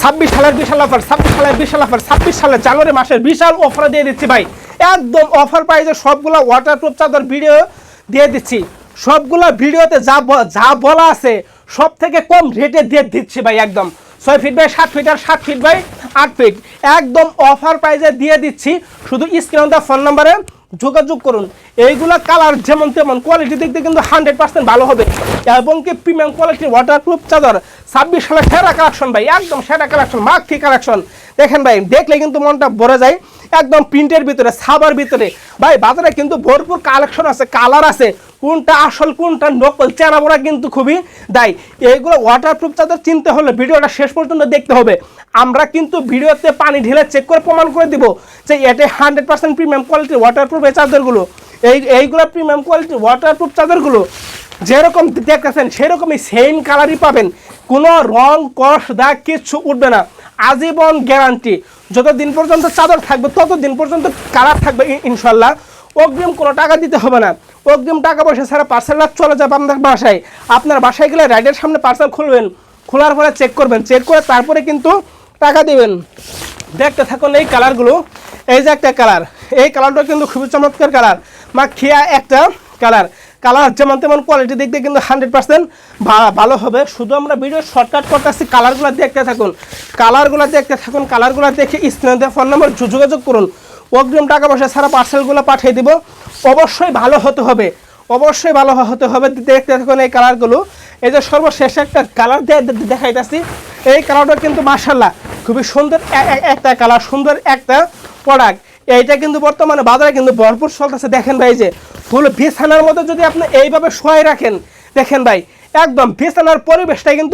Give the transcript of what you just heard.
ছাব্বিশ সালের বিশাল অফার ছাব্বিশ সালের বিশাল অফার ছাব্বিশ সালের জানুয়ারি মাসের বিশাল অফার দিয়ে দিচ্ছি ভাই। একদম অফার প্রাইজে সবগুলো ওয়াটারপ্রুফ চাদর ভিডিও দিয়ে দিচ্ছি। সবগুলো ভিডিওতে যা যা বলা আছে সব থেকে কম রেটে দিয়ে দিচ্ছি ভাই, একদম। ছয় ফিট বাই সাত ফিট আর সাত ফিট বাই আট ফিট একদম অফার প্রাইজে দিয়ে দিচ্ছি। শুধু স্ক্রিন দেওয়া ফোন নাম্বারে যোগাযোগ করুন। এইগুলো কালার যেমন তেমন কোয়ালিটি দিয়ে কিন্তু হান্ড্রেড পার্সেন্ট ভালো হবে। এবং কি প্রিমিয়াম কোয়ালিটির ওয়াটারপ্রুফ চাদর, ছাব্বিশ সালের সেরা কালেকশন ভাই, একদম সেরা কালেকশন মার্কটি কালেকশন দেখেন ভাই, দেখলে কিন্তু মনটা ভরে যায়। একদম প্রিন্টের ভিতরে সাবার ভিতরে। ভাই, বাজারে কিন্তু ভরপুর কালেকশন আছে কালার আছে। কোনটা আসল, কোনটা নকল চেনা বড়া কিন্তু খুবই দায়। এইগুলো ওয়াটারপ্রুফ চাদর চিনতে হলে ভিডিওটা শেষ পর্যন্ত দেখতে হবে। আমরা কিন্তু ভিডিওতে পানি ঢেলে চেক করে প্রমাণ করে দিব যে এটা হান্ড্রেড পার্সেন্ট প্রিমিয়াম কোয়ালিটির ওয়াটারপ্রুফ এই চাদরগুলো। এই, এইগুলো প্রিমিয়াম কোয়ালিটির ওয়াটারপ্রুফ চাদরগুলো, যেরকম দেখতেছেন, সেরকমই সেম কালারই পাবেন। কোনো রং, কষ, দাগ কিচ্ছু উঠবে না। আজীবন গ্যারান্টি যতদিন পর্যন্ত চাদর থাকবে, ততদিন পর্যন্ত কালার থাকবে ইনশাল্লাহ। অগ্রিম কোনো টাকা দিতে হবে না। অগ্রিম টাকা পয়সা ছাড়া পার্সেলটা চলে যাবে আপনার বাসায়। আপনার বাসায় গেলে রাইডের সামনে পার্সেল খুলবেন। খোলার পরে চেক করবেন। চেক করে তারপরে কিন্তু টাকা দেবেন। দেখতে থাকুন এই কালারগুলো এই যে একটা কালার। এই কালারটা কিন্তু খুবই চমৎকার কালার। মা, খিয়া একটা কালার। কালার যেমন তেমন কোয়ালিটি দিক দিয়ে কিন্তু হান্ড্রেড পার্সেন্ট ভালো হবে। শুধু আমরা ভিডিও শর্টকাট করতেছি, কালারগুলো দেখতে থাকুন। কালারগুলো দেখতে থাকুন, কালারগুলো দেখে স্ক্রিনে ফোন নম্বর যোগাযোগ করুন। অগ্রিম টাকা পয়সা ছাড়া পার্সেলগুলো পাঠিয়ে দিব। অবশ্যই ভালো হতে হবে। অবশ্যই ভালো হতে হবে। দেখতে থাকুন এই কালারগুলো। এই যে সর্বশেষ একটা কালার দেখাইতেছি। এই কালারটা কিন্তু মার্শাল্লাহ খুবই সুন্দর একটা কালার, সুন্দর একটা প্রোডাক্ট এইটা কিন্তু বর্তমানে বাজারে কিন্তু ভরপুর চলতেছে। দেখেন ভাই যে ফুল বিছানার মতো যদি আপনি এইভাবে শোয়াই রাখেন, দেখেন ভাই, একদম বিছানার পরিবেশটা কিন্তু